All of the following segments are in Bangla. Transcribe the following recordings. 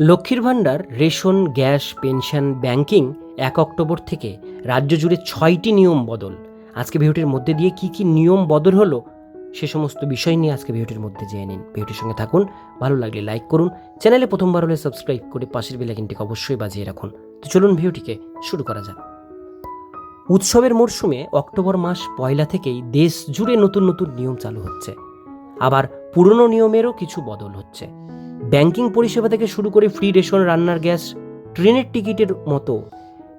লক্ষ্মীর ভাণ্ডার, রেশন, গ্যাস, পেনশন, ব্যাংকিং এক অক্টোবর থেকে রাজ্য জুড়ে ছয়টি নিয়ম বদল। আজকে ভিডিওটির মধ্যে দিয়ে কি কি নিয়ম বদল হলো সে সমস্ত বিষয় নিয়ে আজকে ভিডিওটির মধ্যে জেনে নিন। ভিডিওটির সঙ্গে থাকুন, ভালো লাগলে লাইক করুন, চ্যানেলে প্রথমবার হলে সাবস্ক্রাইব করে পাশের বেলাইকিনটিকে অবশ্যই বাজিয়ে রাখুন। তো চলুন ভিডিওটিকে শুরু করা যাক। উৎসবের মরশুমে অক্টোবর মাস পয়লা থেকেই দেশ জুড়ে নতুন নতুন নিয়ম চালু হচ্ছে। আবার পুরনো নিয়মেরও কিছু বদল হচ্ছে। ব্যাংকিং পরিষেবা থেকে শুরু করে ফ্রি রেশন, রান্নার গ্যাস, ট্রেনের টিকিটের মতো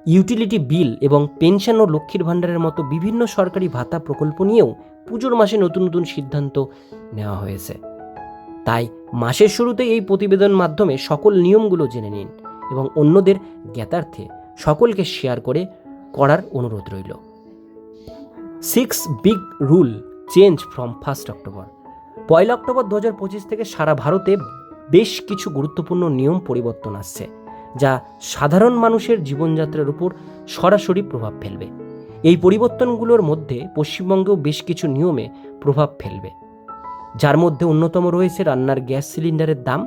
ইউটিলিটি বিল এবং পেনশন ও লক্ষ্মীর ভাণ্ডারের মতো বিভিন্ন সরকারি ভাতা প্রকল্প নিয়েও পুজোর মাসে নতুন নতুন সিদ্ধান্ত নেওয়া হয়েছে। তাই মাসের শুরুতে এই প্রতিবেদন মাধ্যমে সকল নিয়মগুলো জেনে নিন এবং অন্যদের জ্ঞাতার্থে সকলকে শেয়ার করে করার অনুরোধ রইল। Six big rule change from first October. Poila October দু পঁচিশ থেকে সারা ভারতে বেশ কিছু গুরুত্বপূর্ণ নিয়ম পরিবর্তন আসছে, যা সাধারণ মানুষের জীবনযাত্রার উপর সরাসরি প্রভাব ফেলবে। এই পরিবর্তনগুলোর মধ্যে পশ্চিমবঙ্গেও বেশ কিছু নিয়মে প্রভাব ফেলবে। যার মধ্যে অন্যতম রয়েছে রান্নার গ্যাস সিলিন্ডারের দাম,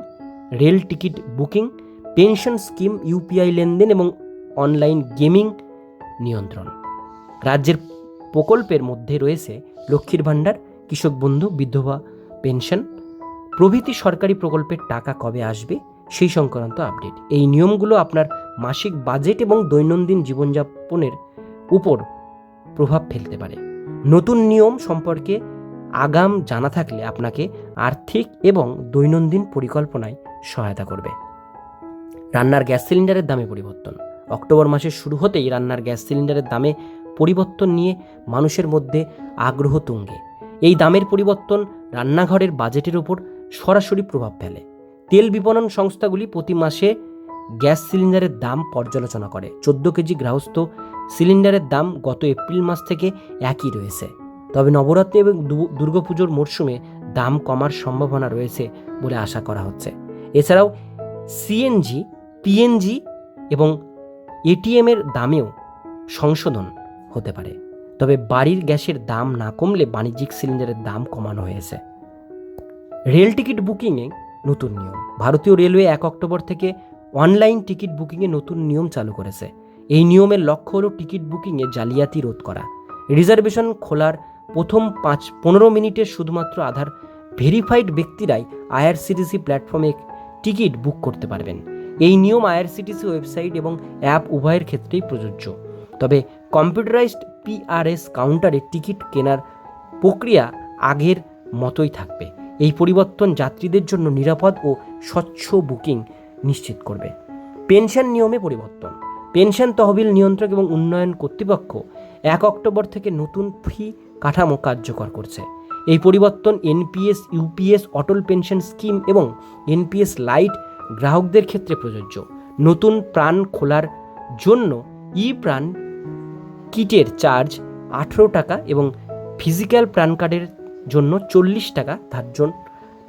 rail ticket booking, pension scheme UPI লেনদেন এবং অনলাইন গেমিং নিয়ন্ত্রণ। রাজ্যের প্রকল্পের মধ্যে রয়েছে লক্ষ্মীর ভাণ্ডার, কৃষক বন্ধু, বিধবা পেনশন প্রভৃতি সরকারি প্রকল্পের টাকা কবে আসবে সেই সংক্রান্ত আপডেট। এই নিয়মগুলো আপনার মাসিক বাজেট এবং দৈনন্দিন জীবনযাপনের উপর প্রভাব ফেলতে পারে। নতুন নিয়ম সম্পর্কে আগাম জানা থাকলে আপনাকে আর্থিক এবং দৈনন্দিন পরিকল্পনায় সহায়তা করবে। রান্নার গ্যাস সিলিন্ডারের দামে পরিবর্তন। অক্টোবর মাসের শুরু হতেই রান্নার গ্যাস সিলিন্ডারের দামে পরিবর্তন নিয়ে মানুষের মধ্যে আগ্রহ তুঙ্গে। এই দামের পরিবর্তন রান্নাঘরের বাজেটের উপর সরাসরি প্রভাব ফেলে। তেল বিপণন সংস্থাগুলি প্রতি মাসে গ্যাস সিলিন্ডারের দাম পর্যালোচনা করে। চোদ্দ কেজি গ্রাহস্থ সিলিন্ডারের দাম গত এপ্রিল মাস থেকে একই রয়েছে। তবে নবরাত্রি এবং দুর্গাপুজোর মরশুমে দাম কমার সম্ভাবনা রয়েছে বলে আশা করা হচ্ছে। এছাড়াও সিএনজি, পিএনজি এবং এটিএমের দামেও সংশোধন হতে পারে। তবে বাড়ির গ্যাসের দাম না কমলে বাণিজ্যিক সিলিন্ডারের দাম কমানো হয়েছে। রেল টিকিট বুকিংয়ে নতুন নিয়ম। ভারতীয় রেলওয়ে এক অক্টোবর থেকে অনলাইন টিকিট বুকিংয়ে নতুন নিয়ম চালু করেছে। এই নিয়মের লক্ষ্য হল টিকিট বুকিংয়ে জালিয়াতি রোধ করা। রিজার্ভেশন খোলার প্রথম পাঁচ পনেরো মিনিটে শুধুমাত্র আধার ভেরিফাইড ব্যক্তিরাই আইআরসিটিসি প্ল্যাটফর্মে টিকিট বুক করতে পারবেন। এই নিয়ম আইআরসিটিসি ওয়েবসাইট এবং অ্যাপ উভয়ের ক্ষেত্রেই প্রযোজ্য। তবে কম্পিউটারাইজড পিআরএস কাউন্টারে টিকিট কেনার প্রক্রিয়া আগের মতোই থাকবে। এই পরিবর্তন যাত্রীদের জন্য নিরাপদ ও স্বচ্ছ বুকিং নিশ্চিত করবে। পেনশন নিয়মে পরিবর্তন। পেনশন তহবিল নিয়ন্ত্রক এবং উন্নয়ন কর্তৃপক্ষ এক অক্টোবর থেকে নতুন ফি কাঠামো কার্যকর করছে। এই পরিবর্তন NPS, UPS, Atal pension scheme এবং এনপিএস লাইট গ্রাহকদের ক্ষেত্রে প্রযোজ্য। নতুন প্রাণ খোলার জন্য ই প্রাণ কিটের চার্জ আঠেরো টাকা এবং ফিজিক্যাল প্রাণ কার্ডের জন্য চল্লিশ টাকা ধার্য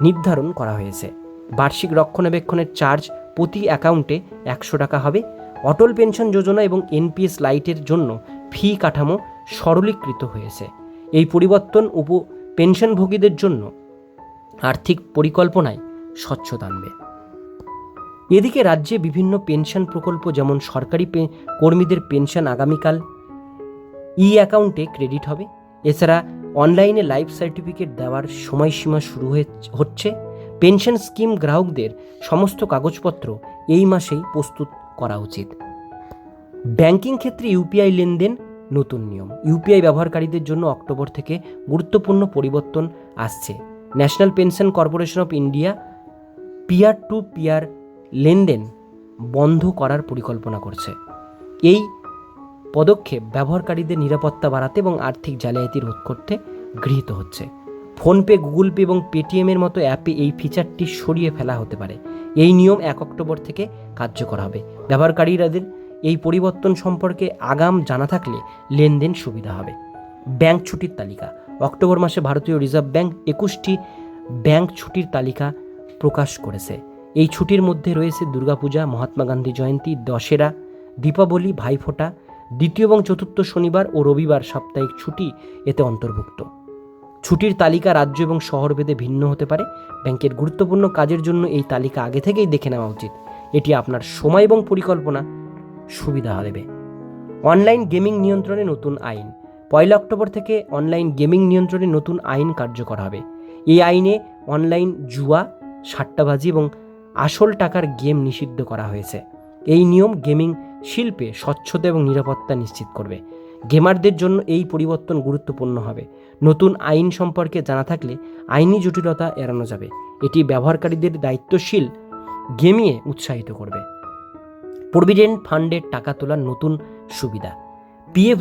নির্ধারণ করা হয়েছে। বার্ষিক রক্ষণাবেক্ষণের চার্জ প্রতি অ্যাকাউন্টে একশো টাকা হবে। অটল পেনশন যোজনা এবং এনপিএস লাইটের জন্য ফি কাঠামো সরলীকৃত হয়েছে। এই পরিবর্তন উপ পেনশনভোগীদের জন্য আর্থিক পরিকল্পনায় স্বচ্ছতা আনবে। এদিকে রাজ্যে বিভিন্ন পেনশন প্রকল্প যেমন সরকারি কর্মীদের পেনশন আগামীকাল ই অ্যাকাউন্টে ক্রেডিট হবে। এছাড়া অনলাইনে লাইফ সার্টিফিকেট দেওয়ার সময়সীমা শুরু হচ্ছে। পেনশন স্কিম গ্রাহকদের সমস্ত কাগজপত্র এই মাসেই প্রস্তুত করা উচিত। ব্যাংকিং ক্ষেত্রে ইউপিআই লেনদেন নতুন নিয়ম। ইউপিআই ব্যবহারকারীদের জন্য অক্টোবর থেকে গুরুত্বপূর্ণ পরিবর্তন আসছে। National pension corporation of India peer to peer লেনদেন বন্ধ করার পরিকল্পনা করছে। এই পদক্ষেপ ব্যবহারকারীদের নিরাপত্তা বাড়াতে এবং আর্থিক জালিয়াতি রোধ করতে গৃহীত হচ্ছে। ফোনপে, গুগল পে এবং পেটিএমের মতো অ্যাপে এই ফিচারটি সরিয়ে ফেলা হতে পারে। এই নিয়ম এক অক্টোবর থেকে কার্যকর হবে। ব্যবহারকারীরাদের এই পরিবর্তন সম্পর্কে আগাম জানা থাকলে লেনদেন সুবিধা হবে। ব্যাংক ছুটির তালিকা। অক্টোবর মাসে ভারতীয় রিজার্ভ ব্যাংক একুশটি ব্যাংক ছুটির তালিকা প্রকাশ করেছে। এই ছুটির মধ্যে রয়েছে দুর্গাপূজা, মহাত্মা গান্ধী জয়ন্তী, দশেরা, দীপাবলি, ভাইফোঁটা দ্বিতীয় এবং চতুর্থ শনিবার ও রবিবার সাপ্তাহিক ছুটি এতে অন্তর্ভুক্ত। ছুটির তালিকা রাজ্য এবং শহরভেদে ভিন্ন হতে পারে। ব্যাংকের গুরুত্বপূর্ণ কাজের জন্য এই তালিকা আগে থেকেই দেখে নেওয়া উচিত। এটি আপনার সময় এবং পরিকল্পনা সুবিধা দেবে। অনলাইন গেমিং নিয়ন্ত্রণে নতুন আইন। পয়লা অক্টোবর থেকে অনলাইন গেমিং নিয়ন্ত্রণে নতুন আইন কার্যকর হবে। এই আইনে অনলাইন জুয়া, সাট্টাবাজি এবং আসল টাকার গেম নিষিদ্ধ করা হয়েছে। এই নিয়ম গেমিং শিল্পে স্বচ্ছতা এবং নিরাপত্তা নিশ্চিত করবে। গেমারদের জন্য এই পরিবর্তন গুরুত্বপূর্ণ হবে। নতুন আইন সম্পর্কে জানা থাকলে আইনি জটিলতা এড়ানো যাবে। এটি ব্যবহারকারীদের দায়িত্বশীল গেমিয়ে উৎসাহিত করবে। প্রভিডেন্ট ফান্ডের টাকা তোলার নতুন সুবিধা। পিএফ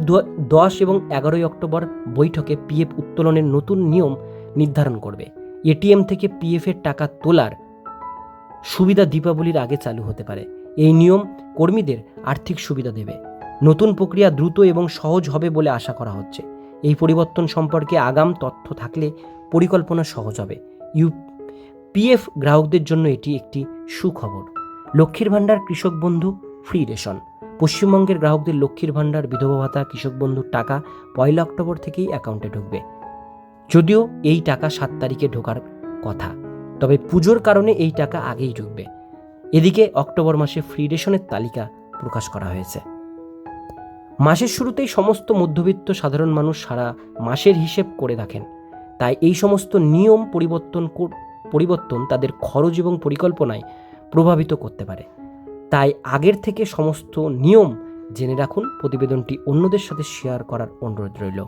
দশ এবং এগারোই অক্টোবর বৈঠকে পিএফ উত্তোলনের নতুন নিয়ম নির্ধারণ করবে। এটিএম থেকে পিএফের টাকা তোলার সুবিধা দীপাবলির আগে চালু হতে পারে। এই নিয়ম কর্মীদের আর্থিক সুবিধা দেবে। নতুন প্রক্রিয়া দ্রুত এবং সহজ হবে বলে আশা করা হচ্ছে। এই পরিবর্তন সম্পর্কে আগাম তথ্য থাকলে পরিকল্পনা সহজ হবে। ইউ পিএফ গ্রাহকদের জন্য এটি একটি সুখবর। লক্ষ্মীর ভাণ্ডার কৃষক বন্ধু ফ্রি রেশন। পশ্চিমবঙ্গের গ্রাহকদের লক্ষ্মীর ভাণ্ডার, বিধবা ভাতা, কৃষক বন্ধুর টাকা পয়লা অক্টোবর থেকেই অ্যাকাউন্টে ঢুকবে। যদিও এই টাকা সাত তারিখে ঢোকার কথা, তবে পুজোর কারণে এই টাকা আগেই ঢুকবে। এদিকে অক্টোবর মাসে ফ্রি রেশনের তালিকা প্রকাশ করা হয়েছে। মাসের শুরুতেই সমস্ত মধ্যবিত্ত সাধারণ মানুষ সারা মাসের হিসেব করে রাখেন তাই এই সমস্ত নিয়ম পরিবর্তন পরিবর্তন তাদের খরচ এবং পরিকল্পনায় প্রভাবিত করতে পারে। তাই আগের থেকে সমস্ত নিয়ম জেনে রাখুন। প্রতিবেদনটি অন্যদের সাথে শেয়ার করার অনুরোধ রইল।